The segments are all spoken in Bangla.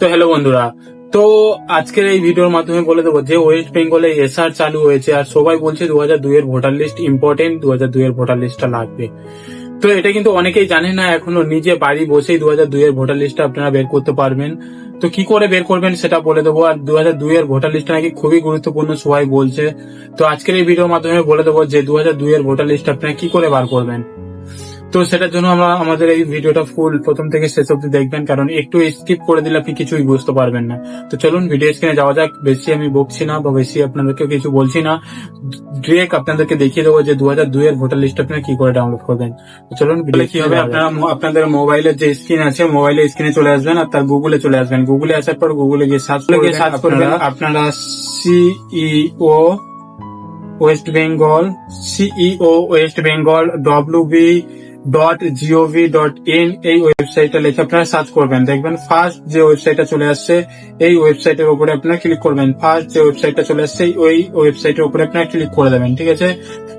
তো হ্যালো বন্ধুরা। তো আজকের এই ভিডিওর মাধ্যমে বলে দেবো যে ওয়েস্ট বেঙ্গলে এসআর চালু হয়েছে আর সবাই বলছে দু হাজার দুইয়ের ভোটার লিস্ট ইম্পর্টেন্ট দু হাজার দুইয়ের ভোটার লিস্টটা লাগবে। তো এটা কিন্তু অনেকেই জানে না, এখনও নিজে বাড়ি বসেই দু হাজার দুইয়ের ভোটার লিস্টটা আপনারা বের করতে পারবেন। তো কি করে বের করবেন সেটা বলে দেবো, আর দু হাজার দুইয়ের ভোটার লিস্টটা নাকি খুবই গুরুত্বপূর্ণ, সবাই বলছে। তো আজকের এই ভিডিওর মাধ্যমে বলে দেবো যে দু হাজার দুইয়ের ভোটার লিস্ট আপনারা কি করে বার করবেন? তো সেটার জন্য আমরা আমাদের এই ভিডিওটা ফুল প্রথম থেকে শেষ অব্দি দেখবেন কারণ একটু স্কিপ করে দিলে আপনি কিছুই বুঝতে পারবেন না। তো চলুন ভিডিও স্ক্রিনে যাওয়া যাক বেশি আমি বকছি না বা বেশি আপনাদেরকে কিছু বলছি না। ডিরেক্ট আপনাদেরকে দেখিয়ে দেবো যে দু হাজার দুই এর ভোটার লিস্ট আপনারা কি করে ডাউনলোড করবেন। তো চলুন ভিডিও কি হবে? আপনারা আপনাদের মোবাইলের যে স্ক্রিন আছে মোবাইলের স্ক্রিনে চলে আসবেন আর তার গুগলে চলে আসবেন। গুগলে আসার পর গুগলে গিয়ে সার্চ গিয়ে সার্চ করবেন। আপনারা CEO West Bengal CEO West Bengal WB dot gov dot in এই ওয়েবসাইটটা লিখে আপনারা সার্চ করবেন। দেখবেন ফার্স্ট যে ওয়েবসাইটটা চলে আসছে, এই ওয়েবসাইটের উপরে আপনারা ক্লিক করবেন। ফার্স্ট যে ওয়েবসাইটটা চলে আসছে, ওই ওয়েবসাইটের উপরে আপনারা ক্লিক করে দেবেন, ঠিক আছে?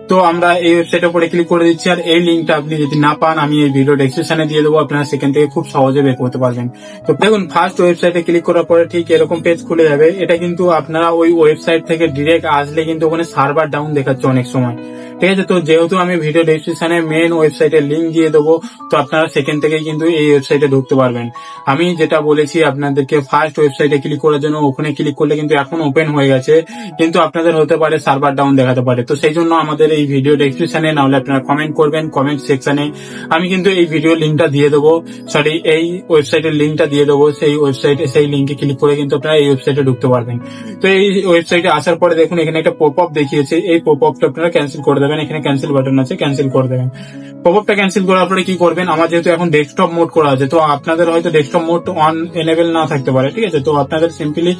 তো আমরা এই ওয়েবসাইটের উপরে ক্লিক করে দিচ্ছি, আর এই লিঙ্কটা আপনি যদি না পান, আমি এই ভিডিও ডেসক্রিপশনে দিয়ে দেবো, আপনারা সেখান থেকে খুব সহজে বের করতে পারবেন। তো দেখুন ফার্স্ট ওয়েবসাইটে ক্লিক করার পরে ঠিক এরকম পেজ খুলে যাবে। এটা কিন্তু আপনারা ওই ওয়েবসাইট থেকে ডিরেক্ট আসলে কিন্তু ওখানে সার্ভার ডাউন দেখাচ্ছে অনেক সময়। ঠিক আছে তো যেহেতু আমি ভিডিও ডেসক্রিপশনে মেন ওয়েবসাইটের লিঙ্ক দিয়ে দেবো, তো আপনারা সেখান থেকে কিন্তু এই ওয়েবসাইটে ঢুকতে পারবেন। আমি যেটা বলেছি, আপনাদেরকে ফার্স্ট ওয়েবসাইটে ক্লিক করার জন্য ওখানে ক্লিক করলে কিন্তু এখন ওপেন হয়ে গেছে, কিন্তু আপনাদের হতে পারে সার্ভার ডাউন দেখাতে পারে। তো সেই জন্য আমাদের এই ভিডিও ডেসক্রিপশনে নাহলে আপনারা কমেন্ট করবেন কমেন্ট সেকশনে আমি কিন্তু এই ভিডিও লিঙ্কটা দিয়ে দেবো। সরি এই ওয়েবসাইটের লিঙ্কটা দিয়ে দেবো, সেই ওয়েবসাইটে সেই লিঙ্কে ক্লিক করে কিন্তু আপনারা এই ওয়েবসাইটে ঢুকতে পারবেন। তো এই ওয়েবসাইটে আসার পরে দেখুন, এখানে একটা পপ আপ দেখিয়েছে, এই পপ আপটা আপনারা ক্যান্সেল করে দেবেন। এখানে ক্যান্সেল বাটন আছে ক্যান্সেল করে দেবেন। পপ আপটা ক্যান্সেল করার পরে কি করবেন? আমার যেহেতু এখন ডেস্কটপ মোড করা আছে তো আপনাদের হয়তো ডেস্কটপ মোড অন এনেবেল না থাকতে পারে ঠিক আছে? তো আপনাদের সিম্পলি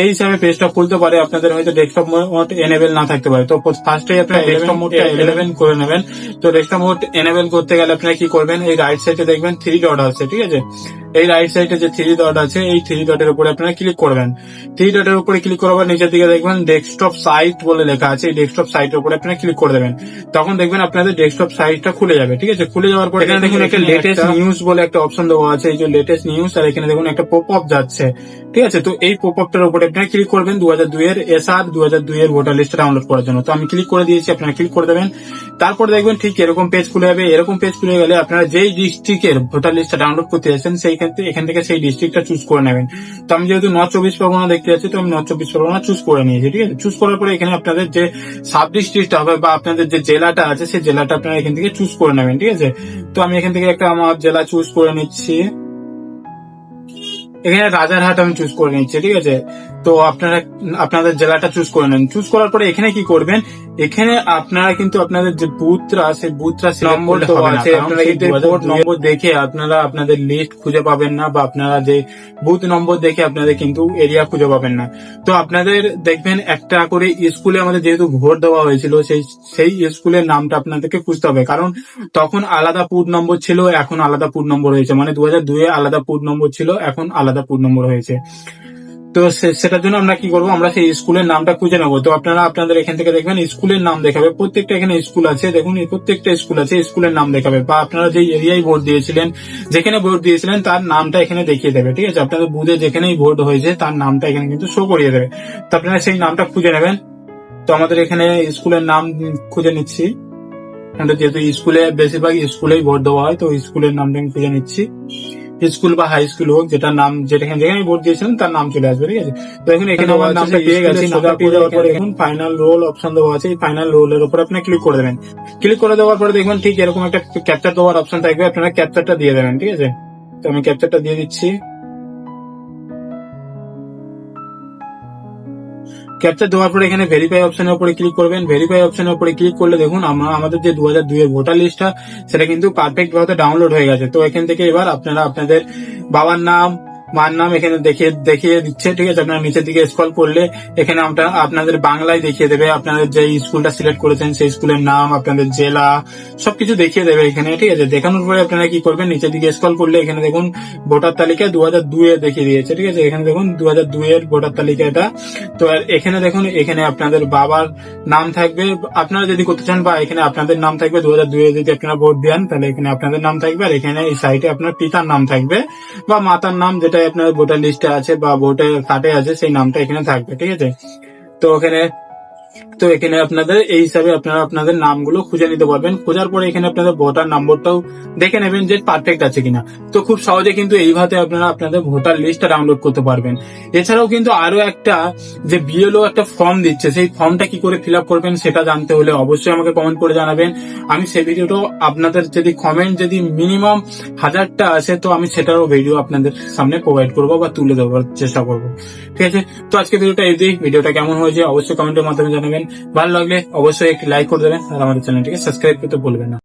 এই হিসাবে পেজটা খুলতে পারে আপনাদের হয়তো ডেস্কটপ মোড এনেবেল না থাকতে পারে। তো ফার্স্টে আপনারা ডেস্কটপ মোডটা এলেভেন করে নেবেন। তো ডেস্কটপ মোড এনেবেল করতে গেলে আপনারা কি করবেন? এই রাইট সাইডে দেখবেন থ্রি ডট আছে ঠিক আছে? এই রাইট সাইডে যে থ্রি ডট আছে এই থ্রি ডটের উপরে আপনারা ক্লিক করবেন। থ্রি ডটের উপরে ক্লিক করার নিচের দিকে দেখবেন ডেস্কটপ সাইট বলে লেখা আছে এই ডেস্কটপ সাইটের উপরে আপনারা ক্লিক করে দেবেন। তখন দেখবেন আপনাদের ডেস্কটপ সাইটটা খুলে যাবে ঠিক আছে? খুলে যাওয়ার পর এখানে দেখুন একটা লেটেস্ট নিউজ বলে একটা অপশন দেওয়া আছে এই যে লেটেস্ট নিউজ আর এখানে দেখুন একটা পপ আপ যাচ্ছে ঠিক আছে? তো এই পপ আপটার উপরে আপনারা ক্লিক করবেন দু হাজার দুই এর এস আর দু হাজার দুই এর ভোটার লিস্ট ডাউনলোড করার জন্য। তো আমি ক্লিক করে দিয়েছি আপনারা ক্লিক করে দেবেন। তারপর দেখবেন ঠিক এরকম পেজ খুলে যাবে এরকম পেজ খুলে গেলে আপনারা যেই ডিস্ট্রিক্টের ভোটার লিস্টটা ডাউনলোড করতে যাচ্ছেন সেইখান থেকে, এখান থেকে সেই ডিস্ট্রিক্টটা চুজ করে নেবেন। তো আমি যেহেতু নর্থ চব্বিশ পরগনা দেখতে যাচ্ছি, তো আমি নর্থ চব্বিশ পরগনা চুজ করে নিয়েছি, ঠিক আছে? চুজ করার পরে এখানে আপনাদের যে সাব ডিস্ট্রিক্টটা হবে বা আপনাদের যে জেলাটা আছে, সেই জেলাটা আপনারা এখান থেকে চুজ করে নেবেন, ঠিক আছে? তো আমি এখান থেকে একটা আমার জেলা চুজ করে নিচ্ছি। এখানে রাজারহাট আমি চুজ করে নিচ্ছি ঠিক আছে? তো আপনারা আপনাদের জেলাটা চুজ করে নেন। চুজ করার পরে এখানে কি করবেন? এখানে আপনারা কিন্তু আপনাদের যে বুথরা সেই বুথরা নম্বর আছে। আপনারা কিন্তু ভোট নম্বর দেখে আপনারা আপনাদের লিস্ট খুঁজে পাবেন না বা আপনারা যে বুথ নম্বর দেখে আপনাদের কিন্তু এরিয়া খুঁজে পাবেন না। তো আপনাদের দেখবেন একটা করে স্কুলে আমাদের যেহেতু ভোট দেওয়া হয়েছিল সেই সেই স্কুলের নামটা আপনাদেরকে খুঁজতে হবে। কারণ তখন আলাদা পুট নম্বর ছিল এখন আলাদা পুট নম্বর হয়েছে। মানে দু হাজার দুয়ে আলাদা পুট নম্বর ছিল এখন আলাদা পুট নম্বর হয়েছে। তো সেটার জন্য আমরা কি করব? আমরা সেই স্কুলের নামটা খুঁজে নেব। তো আপনারা, আপনাদের এখান থেকে দেখবেন স্কুলের নাম দেখাবে। প্রত্যেকটা এখানে স্কুল আছে। দেখুন প্রত্যেকটা স্কুল আছে স্কুলের নাম দেখাবে। বা আপনারা যে এরিয়ায় ভোট দিয়েছিলেন, যেখানে ভোট দিয়েছিলেন, তার নামটা এখানে দেখিয়ে দেবে, ঠিক আছে? আপনাদের বুধে যেখানেই ভোট হয়েছে, তার নামটা এখানে কিন্তু শো করিয়ে দেবে। তো আপনারা সেই নামটা খুঁজে নেবেন। তো আমাদের এখানে স্কুলের নাম খুঁজে নিচ্ছি। যেহেতু স্কুলে বেশিরভাগ স্কুলেই ভোট দেওয়া হয়, তো স্কুলের নামটা আমি খুঁজে নিচ্ছি। স্কুল বা হাই স্কুল হোক যেটা নাম যেটা যেখানে ভোট দিয়েছিলেন তার নাম চলে আসবে ঠিক আছে? তো এখন এখানে আমার নামটা পেয়ে গেছি নামটা পেয়ে যাওয়ার পরে এখন। ফাইনাল রোল অপশন দেওয়া আছে এই ফাইনাল রোলের উপর আপনি ক্লিক করে দেবেন। ক্লিক করে দেওয়ার পরে দেখবেন ঠিক এরকম একটা ক্যাপচার দেওয়ার অপশন থাকবে আপনারা ক্যাপচারটা দিয়ে দেবেন ঠিক আছে? তো আমি ক্যাপচারটা দিয়ে দিচ্ছি। ক্যাপচার দেওয়ার পরে এখানে ভেরিফাই অপশনের উপরে ক্লিক করবেন। ভেরিফাই অপশনের উপরে ক্লিক করলে দেখুন আমরা আমাদের যে দু হাজার দুই এর ভোটার লিস্টটা সেটা কিন্তু পারফেক্ট ভাবে ডাউনলোড হয়ে গেছে। তো এখান থেকে এবার আপনারা আপনাদের বাবার নাম মার নাম এখানে দেখিয়ে দেখিয়ে দিচ্ছে, ঠিক আছে? আপনারা নিচের দিকে স্ক্রল করলে এখানে আপনাদের বাংলায় দেখিয়ে দেবে, আপনাদের যে স্কুলটা সিলেক্ট করেছেন সেই স্কুলের নাম, আপনাদের জেলা, সবকিছু দেখিয়ে দেবে এখানে, ঠিক আছে? দেখানোর পরে আপনারা কি করবেন? নিচের দিকে স্ক্রল করলে এখানে দেখুন, ভোটার তালিকা দু হাজার দুয়ে দেখিয়ে দিয়েছে, ঠিক আছে? এখানে দেখুন দু হাজার দুইয়ের ভোটার তালিকা এটা। তো আর এখানে দেখুন, এখানে আপনাদের বাবার নাম থাকবে। আপনারা যদি করতে চান বা এখানে আপনাদের নাম থাকবে দু হাজার দুইয়ে যদি আপনারা ভোট দেন, তাহলে এখানে আপনাদের নাম থাকবে। আর এখানে এই সাইটে আপনার পিতার নাম থাকবে বা মাতার নাম যেটা আপনার ভোটার লিস্টে আছে বা ভোটার কার্ডে আছে, সেই নামটা এখানে থাকবে, ঠিক আছে? তো এখানে তো এখানে আপনাদের, এই হিসাবে আপনারা আপনাদের নামগুলো খুঁজে নিতে পারবেন। খোঁজার পরে এখানে আপনাদের ভোটার নম্বরটাও দেখে নেবেন যে পারফেক্ট আছে কিনা। তো খুব সহজে কিন্তু এইভাবে আপনারা আপনাদের ভোটার লিস্টটা ডাউনলোড করতে পারবেন। এছাড়াও কিন্তু আরও একটা যে বিএলও একটা ফর্ম দিচ্ছে, সেই ফর্মটা কি করে ফিল করবেন সেটা জানতে হলে অবশ্যই আমাকে কমেন্ট করে জানাবেন। আমি সেই ভিডিওটাও আপনাদের যদি কমেন্ট যদি মিনিমাম হাজারটা আসে, তো আমি সেটারও ভিডিও আপনাদের সামনে প্রোভাইড করব বা তুলে দেওয়ার চেষ্টা করব। ঠিক আছে? তো আজকে ভিডিওটা এই দিই ভিডিওটা কেমন হয়েছে অবশ্যই কমেন্টের মাধ্যমে জানাবেন। ভালো লাগলে অবশ্যই একটি লাইক করে দেবেন আর আমাদের চ্যানেলটিকে সাবস্ক্রাইব করতে ভুলবেন না।